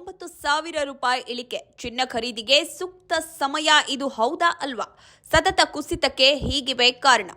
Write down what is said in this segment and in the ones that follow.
ಮೂವತ್ತು ಸಾವಿರ ರೂಪಾಯಿ ಇಳಿಕೆ. ಚಿನ್ನ ಖರೀದಿಗೆ ಸೂಕ್ತ ಸಮಯ ಇದು ಹೌದಾ ಅಲ್ವಾ? ಸತತ ಕುಸಿತಕ್ಕೆ ಹೀಗಿವೆ ಕಾರಣ.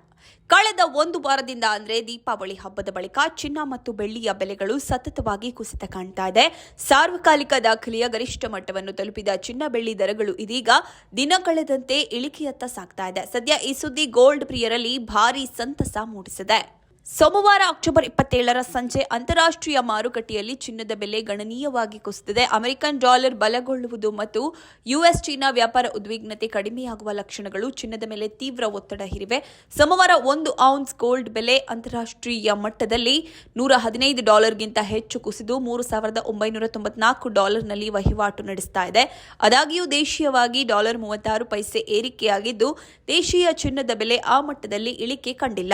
ಕಳೆದ ಒಂದು ವಾರದಿಂದ ಅಂದ್ರೆ ದೀಪಾವಳಿ ಹಬ್ಬದ ಬಳಿಕ ಚಿನ್ನ ಮತ್ತು ಬೆಳ್ಳಿಯ ಬೆಲೆಗಳು ಸತತವಾಗಿ ಕುಸಿತ ಕಾಣ್ತಾ ಇದೆ. ಸಾರ್ವಕಾಲಿಕ ದಾಖಲೆಯ ಗರಿಷ್ಠ ಮಟ್ಟವನ್ನು ತಲುಪಿದ ಚಿನ್ನ, ಬೆಳ್ಳಿ ದರಗಳು ಇದೀಗ ದಿನ ಕಳೆದಂತೆ ಇಳಿಕೆಯತ್ತ ಸಾಗ್ತಾ ಇದೆ. ಸದ್ಯ ಈ ಸುದ್ದಿ ಗೋಲ್ಡ್ ಪ್ರಿಯರಲ್ಲಿ ಭಾರೀ ಸಂತಸ ಮೂಡಿಸಿದೆ. ಸೋಮವಾರ ಅಕ್ಟೋಬರ್ ಇಪ್ಪತ್ತೇಳರ ಸಂಜೆ ಅಂತಾರಾಷ್ಟ್ರೀಯ ಮಾರುಕಟ್ಟೆಯಲ್ಲಿ ಚಿನ್ನದ ಬೆಲೆ ಗಣನೀಯವಾಗಿ ಕುಸಿದಿದೆ. ಅಮೆರಿಕನ್ ಡಾಲರ್ ಬಲಗೊಳ್ಳುವುದು ಮತ್ತು ಯುಎಸ್ ಚೀನಾ ವ್ಯಾಪಾರ ಉದ್ವಿಗ್ನತೆ ಕಡಿಮೆಯಾಗುವ ಲಕ್ಷಣಗಳು ಚಿನ್ನದ ಮೇಲೆ ತೀವ್ರ ಒತ್ತಡ ಹೇರಿವೆ. ಸೋಮವಾರ ಒಂದು ಔನ್ಸ್ ಗೋಲ್ಡ್ ಬೆಲೆ ಅಂತಾರಾಷ್ಟ್ರೀಯ ಮಟ್ಟದಲ್ಲಿ ನೂರ ಹದಿನೈದು ಡಾಲರ್ಗಿಂತ ಹೆಚ್ಚು ಕುಸಿದು ಮೂರು ಸಾವಿರದ ಒಂಬೈನೂರ ತೊಂಬತ್ನಾಲ್ಕು ಡಾಲರ್ನಲ್ಲಿ ವಹಿವಾಟು ನಡೆಸ್ತಾ ಇದೆ. ಆದಾಗ್ಯೂ ದೇಶೀಯವಾಗಿ ಡಾಲರ್ ಮೂವತ್ತಾರು ಪೈಸೆ ಏರಿಕೆಯಾಗಿದ್ದು, ದೇಶೀಯ ಚಿನ್ನದ ಬೆಲೆ ಆ ಮಟ್ಟದಲ್ಲಿ ಇಳಿಕೆ ಕಂಡಿಲ್ಲ.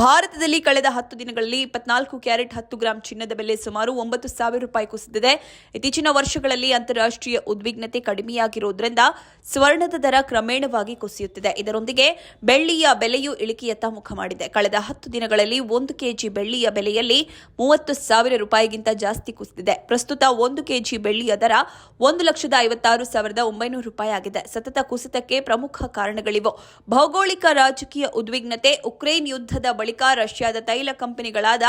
ಭಾರತದಲ್ಲಿ ಕಳೆದ ಹತ್ತು ದಿನಗಳಲ್ಲಿ ಇಪ್ಪತ್ನಾಲ್ಕು ಕ್ಯಾರೆಟ್ ಹತ್ತು ಗ್ರಾಂ ಚಿನ್ನದ ಬೆಲೆ ಸುಮಾರು ಒಂಬತ್ತು ಸಾವಿರ ರೂಪಾಯಿ ಕುಸಿದಿದೆ. ಇತ್ತೀಚಿನ ವರ್ಷಗಳಲ್ಲಿ ಅಂತಾರಾಷ್ಟ್ರೀಯ ಉದ್ವಿಗ್ನತೆ ಕಡಿಮೆಯಾಗಿರುವುದರಿಂದ ಸ್ವರ್ಣದ ದರ ಕ್ರಮೇಣವಾಗಿ ಕುಸಿಯುತ್ತಿದೆ. ಇದರೊಂದಿಗೆ ಬೆಳ್ಳಿಯ ಬೆಲೆಯೂ ಇಳಿಕೆಯತ್ತ ಮುಖ ಮಾಡಿದೆ. ಕಳೆದ ಹತ್ತು ದಿನಗಳಲ್ಲಿ ಒಂದು ಕೆಜಿ ಬೆಳ್ಳಿಯ ಬೆಲೆಯಲ್ಲಿ ಮೂವತ್ತು ಸಾವಿರ ರೂಪಾಯಿಗಿಂತ ಜಾಸ್ತಿ ಕುಸಿದಿದೆ. ಪ್ರಸ್ತುತ ಒಂದು ಕೆಜಿ ಬೆಳ್ಳಿಯ ದರ ಒಂದು ಲಕ್ಷದ ಐವತ್ತಾರು ಸಾವಿರದ ಒಂಬೈನೂರು ರೂಪಾಯಿ ಆಗಿದೆ. ಸತತ ಕುಸಿತಕ್ಕೆ ಪ್ರಮುಖ ಕಾರಣಗಳಿವು. ಭೌಗೋಳಿಕ ರಾಜಕೀಯ ಉದ್ವಿಗ್ನತೆ, ಉಕ್ರೇನ್ ಯುದ್ಧದ ಬಳಿಕ ರಷ್ಯಾದ ತೈಲ ಕಂಪನಿಗಳಾದ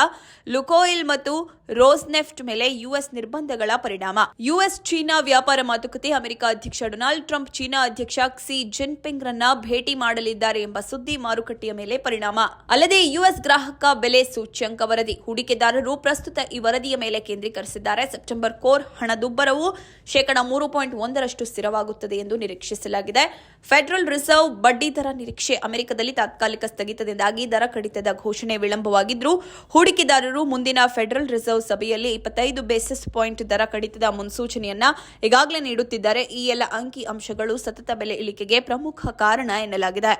ಲುಕೋಯಿಲ್ ಮತ್ತು ರೋಸ್ನೆಫ್ಟ್ ಮೇಲೆ ಯುಎಸ್ ನಿರ್ಬಂಧಗಳ ಪರಿಣಾಮ. ಯುಎಸ್ ಚೀನಾ ವ್ಯಾಪಾರ ಮಾತುಕತೆ ಅಮೆರಿಕ ಅಧ್ಯಕ್ಷ ಡೊನಾಲ್ಡ್ ಟ್ರಂಪ್ ಚೀನಾ ಅಧ್ಯಕ್ಷ ಕ್ಸಿ ಜಿನ್ಪಿಂಗ್ ರನ್ನ ಭೇಟಿ ಮಾಡಲಿದ್ದಾರೆ ಎಂಬ ಸುದ್ದಿ ಮಾರುಕಟ್ಟೆಯ ಮೇಲೆ ಪರಿಣಾಮ. ಅಲ್ಲದೆ ಯುಎಸ್ ಗ್ರಾಹಕ ಬೆಲೆ ಸೂಚ್ಯಂಕ ವರದಿ ಹೂಡಿಕೆದಾರರು ಪ್ರಸ್ತುತ ಈ ವರದಿಯ ಮೇಲೆ ಕೇಂದ್ರೀಕರಿಸಿದ್ದಾರೆ. ಸೆಪ್ಟೆಂಬರ್ ಕೋರ್ ಹಣದುಬ್ಬರವು ಶೇಕಡ ಮೂರು ಪಾಯಿಂಟ್ ಒಂದರಷ್ಟು ಸ್ಥಿರವಾಗುತ್ತದೆ ಎಂದು ನಿರೀಕ್ಷಿಸಲಾಗಿದೆ. ಫೆಡರಲ್ ರಿಸರ್ವ್ ಬಡ್ಡಿ ದರ ನಿರೀಕ್ಷೆ ಅಮೆರಿಕದಲ್ಲಿ ತಾತ್ಕಾಲಿಕ ಸ್ಥಗಿತದಿಂದಾಗಿ ದರ ಕಡಿತದ ಘೋಷಣೆ ವಿಳಂಬವಾಗಿದ್ದರೂ ಹೂಡಿಕೆದಾರರು ಮುಂದಿನ ಫೆಡರಲ್ ರಿಸರ್ವ್ ಸಭೆಯಲ್ಲಿ ಇಪ್ಪತ್ತೈದು ಬೇಸಿಸ್ ಪಾಯಿಂಟ್ ದರ ಕಡಿತದ ಮುನ್ಸೂಚನೆಯನ್ನ ಈಗಾಗಲೇ ನೀಡುತ್ತಿದ್ದಾರೆ. ಈ ಎಲ್ಲ ಅಂಕಿ ಅಂಶಗಳು ಸತತ ಬೆಲೆ ಇಳಿಕೆಗೆ ಪ್ರಮುಖ ಕಾರಣ ಎನ್ನಲಾಗಿದೆ.